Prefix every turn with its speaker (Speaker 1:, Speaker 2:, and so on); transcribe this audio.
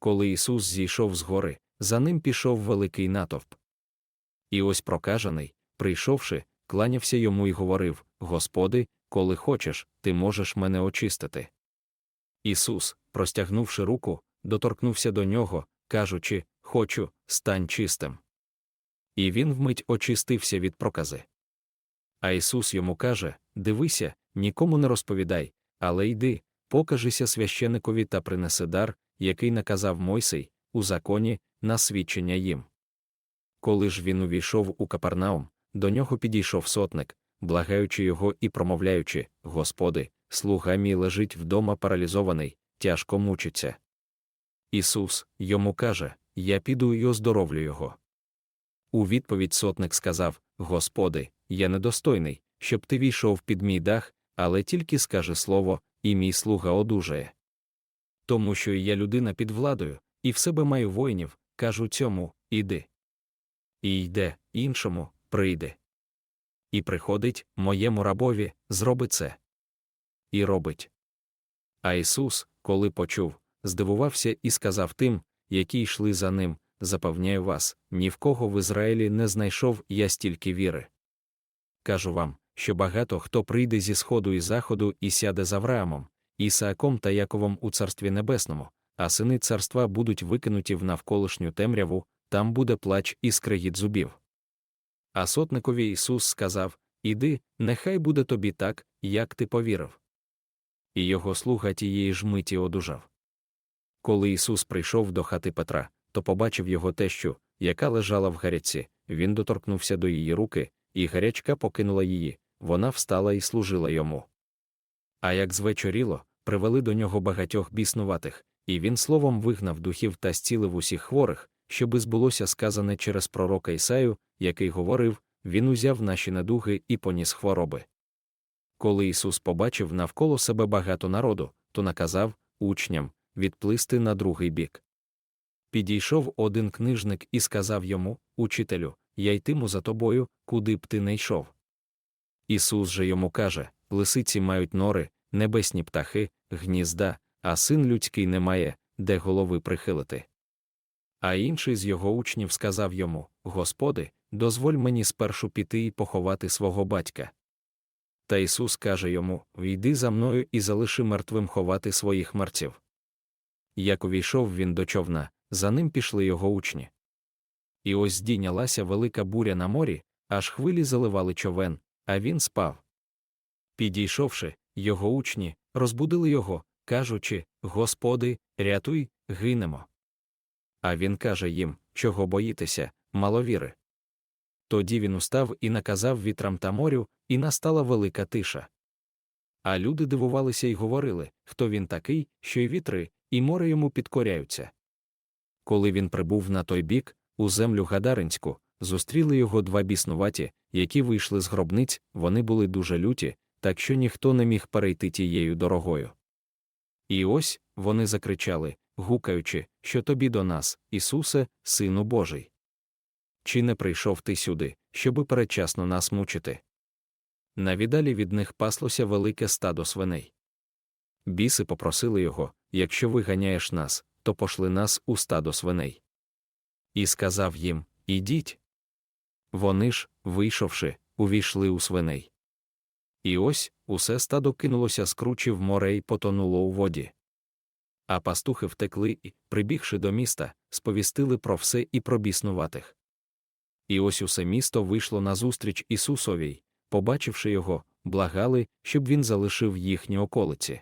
Speaker 1: коли Ісус зійшов з гори, за ним пішов великий натовп. І ось прокажений, прийшовши, кланявся йому і говорив: Господи, коли хочеш, ти можеш мене очистити. Ісус, простягнувши руку, доторкнувся до нього, кажучи: Хочу, стань чистим. І він вмить очистився від прокази. А Ісус йому каже: Дивися, нікому не розповідай, але йди, покажися священикові та принеси дар, який наказав Мойсей, у законі, на свідчення їм. Коли ж він увійшов у Капернаум, до нього підійшов сотник, благаючи його і промовляючи: Господи, слуга мій лежить вдома паралізований, тяжко мучиться. Ісус йому каже: Я піду й оздоровлю його. У відповідь сотник сказав: Господи, я недостойний, щоб ти війшов під мій дах, але тільки скажи слово, і мій слуга одужає. Тому що я людина під владою, і в себе маю воїнів, кажу цьому іди. І йде, іншому прийде. І приходить моєму рабові, зроби це. І робить. А Ісус, коли почув, здивувався і сказав тим, які йшли за ним, запевняю вас, ні в кого в Ізраїлі не знайшов я стільки віри. Кажу вам, що багато хто прийде зі сходу і заходу і сяде з Авраамом, Ісааком та Яковом у царстві небесному, а сини царства будуть викинуті в навколишню темряву, там буде плач і скрегіт зубів. А сотникові Ісус сказав Іди, нехай буде тобі так, як ти повірив. І його слуга тієї ж миті одужав. Коли Ісус прийшов до хати Петра, то побачив його тещу, яка лежала в гарячці, він доторкнувся до її руки, і гарячка покинула її, вона встала і служила йому. А як звечоріло, привели до нього багатьох біснуватих, і він словом вигнав духів та зцілив усіх хворих, щоби збулося сказане через пророка Ісаю, який говорив Він узяв наші недуги і поніс хвороби. Коли Ісус побачив навколо себе багато народу, то наказав учням відплисти на другий бік. Підійшов один книжник і сказав йому Учителю, я йтиму за тобою, куди б ти не йшов. Ісус же йому каже Лисиці мають нори, небесні птахи, гнізда, а син людський не має, де голови прихилити. А інший з його учнів сказав йому Господи, дозволь мені спершу піти і поховати свого батька. Та Ісус каже йому Війди за мною і залиши мертвим ховати своїх мерців. Як увійшов він до човна, за ним пішли його учні. І ось здійнялася велика буря на морі, аж хвилі заливали човен, а він спав. Підійшовши, його учні, розбудили його, кажучи Господи, рятуй, гинемо. А він каже їм, чого боїтеся, маловіри. Тоді він устав і наказав вітрам та морю, і настала велика тиша. А люди дивувалися й говорили, хто він такий, що й вітри, і море йому підкоряються. Коли він прибув на той бік, у землю Гадаринську, зустріли його два біснуваті, які вийшли з гробниць, вони були дуже люті, так що ніхто не міг перейти тією дорогою. І ось вони закричали, гукаючи, що тобі до нас, Ісусе, Сину Божий. Чи не прийшов ти сюди, щоби передчасно нас мучити? Навідалі від них паслося велике стадо свиней. Біси попросили його якщо виганяєш нас, то пошли нас у стадо свиней. І сказав їм Ідіть. Вони ж, вийшовши, увійшли у свиней. І ось усе стадо кинулося з кручі в море й потонуло у воді. А пастухи втекли і, прибігши до міста, сповістили про все і про біснуватих. І ось усе місто вийшло назустріч Ісусовій, побачивши його, благали, щоб він залишив їхні околиці.